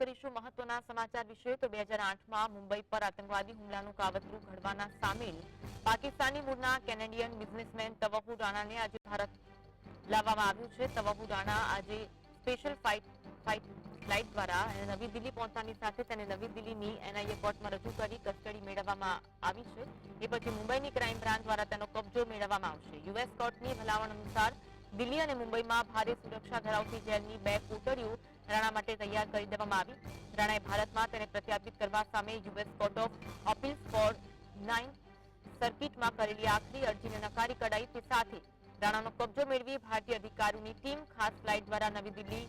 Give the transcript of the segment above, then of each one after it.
કરીશું મહત્વના સમાચાર વિશે તો બે હજાર આઠમાં મુંબઈ પર આતંકવાદી હુમલાનું કાવતરું ઘડવાના સામેલ. પાકિસ્તાની મૂળના કેનેડિયન બિઝનેસમેન તવહુ રાણાને આજે ભારત લાવવામાં આવ્યું છે. તવહુ રાણા આજે સ્પેશિયલ ફાઇટ ફાઇટ ફ્લાઇટ દ્વારા નવી દિલ્હી પહોંચતાની સાથે તેને નવી દિલ્હીની એનઆઈએ કોર્ટમાં રજૂ કરી કસ્ટડી મેળવવામાં આવી છે. એ પછી મુંબઈની ક્રાઇમ બ્રાન્ચ દ્વારા તેનો કબજો મેળવવામાં આવશે. યુએસ કોર્ટની ભલામણ અનુસાર દિલ્હી અને મુંબઈમાં ભારે સુરક્ષા ધરાવતી જેલની બે કોટડીઓ રાણા માટે તૈયાર કરી દેવામાં આવી. રાણાએ ભારતમાં તેને પ્રત્યાર્પિત કરવા સામે US court of appeals for nine સર્કિટમાં કરેલી આખરી અરજીને નકારી કઢાઈ. તે સાથે રાણાનો કબજો મેળવી ભારતીય અધિકારીઓની ટીમ ખાસ ફ્લાઇટ દ્વારા નવી દિલ્હી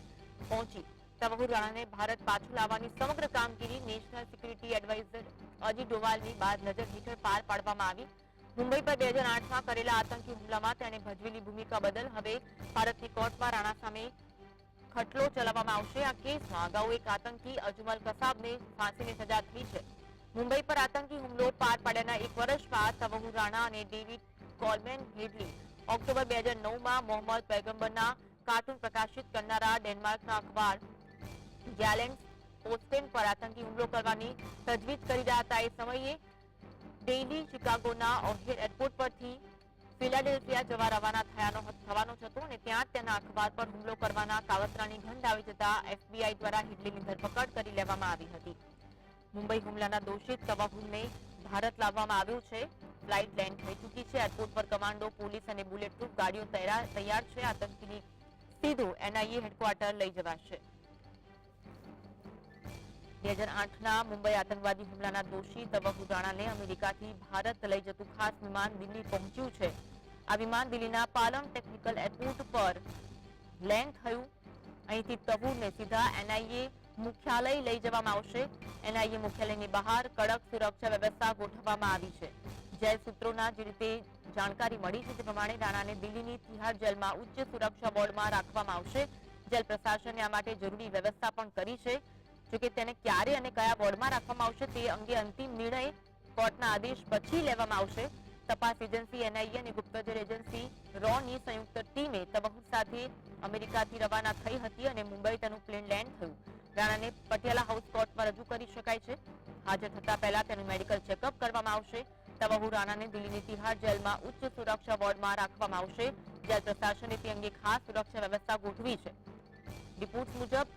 પહોંચી. તવહુ રાણાને ભારત પાછું લાવવાની સમગ્ર કામગીરી નેશનલ સિક્યુરિટી એડવાઇઝર અજીત ડોવાલની બાદ નજર હેઠળ પાર પાડવામાં આવી. મુંબઈ પર બે હજાર આઠમાં કરેલા આતંકી હુમલામાં તેણે ભજવેલી ભૂમિકા બદલ હવે ભારતની કોર્ટમાં રાણા સામે ખટલો ચલાવવામાં આવશે. આ કેસમાં અગાઉ એક આતંકી અજમલ કસાબને ફાંસીની સજા થઈ છે. મુંબઈ પર આતંકી હુમલો પાર પાડ્યાના એક વર્ષ બાદ તવહુ રાણા અને ડેવિડ કોલમેન હેડલી ઓક્ટોબર બે હજાર નવમાં મોહમ્મદ પૈગંબરના કાર્ટૂન પ્રકાશિત કરનારા ડેનમાર્કના અખબાર ગેલેન્ડ પોસ્ટેન પર આતંકી હુમલો કરવાની તજવીજ કરી રહ્યા હતા. એ સમયે ડેઇલી શિકાગોના ઓહેર એરપોર્ટ પરથી ફિલાડેલ્ફિયા જવા રવાના થયાનો થવાનો હતો અને ત્યાં તેના અખબાર પર હુમલો કરવાના કાવતરાની ગંધ આવી જતા એફબીઆઈ દ્વારા હિડલીની ધરપકડ કરી લેવામાં આવી હતી. મુંબઈ હુમલાના દોષિત તવાહુલને ભારત લાવવામાં આવ્યું છે. ફ્લાઇટ લેન્ડ થઈ ચૂકી છે. એરપોર્ટ પર કમાન્ડો, પોલીસ અને બુલેટ પ્રૂફ ગાડીઓ તૈયાર છે. આતંકીની સીધો એનઆઈએ હેડક્વાર્ટર લઈ જવાશે. બે હજાર મુંબઈ આતંકવાદી હુમલાના દોષી તબક ઉદાણાને અમેરિકાથી ભારત લઈ જતું ખાસ વિમાન દિલ્હી પહોંચ્યું છે. આ વિમાન દિલ્હીના પાલમ ટેકનિકલ એરપોર્ટ પર લેન્ડ થયું. અહીંથી તબુરને સીધા એનઆઈએ મુખ્યાલય લઈ જવામાં આવશે. એનઆઈએ મુખ્યાલયની બહાર કડક સુરક્ષા વ્યવસ્થા ગોઠવવામાં આવી છે. જેલ સૂત્રોના જે રીતે જાણકારી મળી છે તે પ્રમાણે રાણાને દિલ્હીની તિહાર જેલમાં ઉચ્ચ સુરક્ષા બોર્ડમાં રાખવામાં આવશે. જેલ પ્રશાસને આ માટે જરૂરી વ્યવસ્થા પણ કરી છે. જોકે તેને ક્યારે અને કયા વોર્ડમાં રાખવામાં આવશે તે અંગે અંતિમ નિર્ણય કોર્ટના આદેશ પછી લેવામાં આવશે. તપાસ એજન્સી એનઆઈએ અને ગુપ્તચર એજન્સી રોની સંયુક્ત ટીમે તબહુ સાથે અમેરિકાથી રવાના થઈ હતી અને મુંબઈ તેનું પ્લેન લેન્ડ થયું. રાણાને પટિયાલા હાઉસ કોર્ટમાં રજૂ કરી શકાય છે. હાજર થતા પહેલા તેનું મેડિકલ ચેકઅપ કરવામાં આવશે. તબહુ રાણાને દિલ્હીની તિહાર જેલમાં ઉચ્ચ સુરક્ષા વોર્ડમાં રાખવામાં આવશે. જેલ પ્રશાસને તે અંગે ખાસ સુરક્ષા વ્યવસ્થા ગોઠવી છે. રિપોર્ટ મુજબ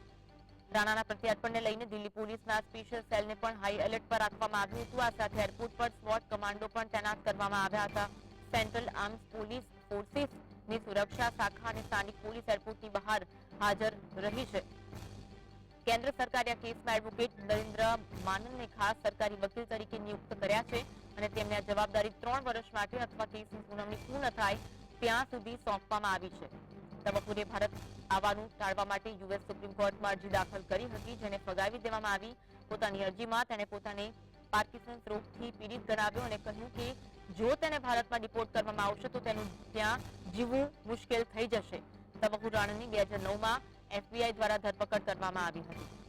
રાણાના પ્રત્યાર્પણને લઈને દિલ્હી પોલીસના સ્પેશિયલ સેલને પણ હાઈ એલર્ટ પર રાખવામાં આવ્યું હતું. આ સાથે એરપોર્ટ પર સ્વોટ કમાન્ડો પણ તૈનાત કરવામાં આવ્યા હતા. સેન્ટ્રલ આર્મ્સ પોલીસ ફોર્સીસની સુરક્ષા શાખા અને સ્થાનિક પોલીસ એરપોર્ટની બહાર હાજર રહી છે. કેન્દ્ર સરકારે આ કેસમાં એડવોકેટ નરેન્દ્ર માનનને ખાસ સરકારી વકીલ તરીકે નિયુક્ત કર્યા છે અને તેમને આ જવાબદારી ત્રણ વર્ષ માટે અથવા કેસની સુનાવણી પૂર્ણ થાય ત્યાં સુધી સોંપવામાં આવી છે. તબક્કુરે ભારત આવવાનું ટાળવા માટે યુએસ સુપ્રીમ કોર્ટમાં અરજી દાખલ કરી હતી, જેને ફગાવી દેવામાં આવી. પોતાની અરજીમાં તેણે પોતાને પાર્કિન્સન્સ રોગથી પીડિત ગણાવ્યો અને કહ્યું કે જો તેને ભારતમાં ડિપોર્ટ કરવામાં આવશે, તો તેનું ત્યાં જીવવું મુશ્કેલ થઈ જશે. તબક્કુ રાણાની બે હજાર નવમાં એફબીઆઈ દ્વારા ધરપકડ કરવામાં આવી હતી.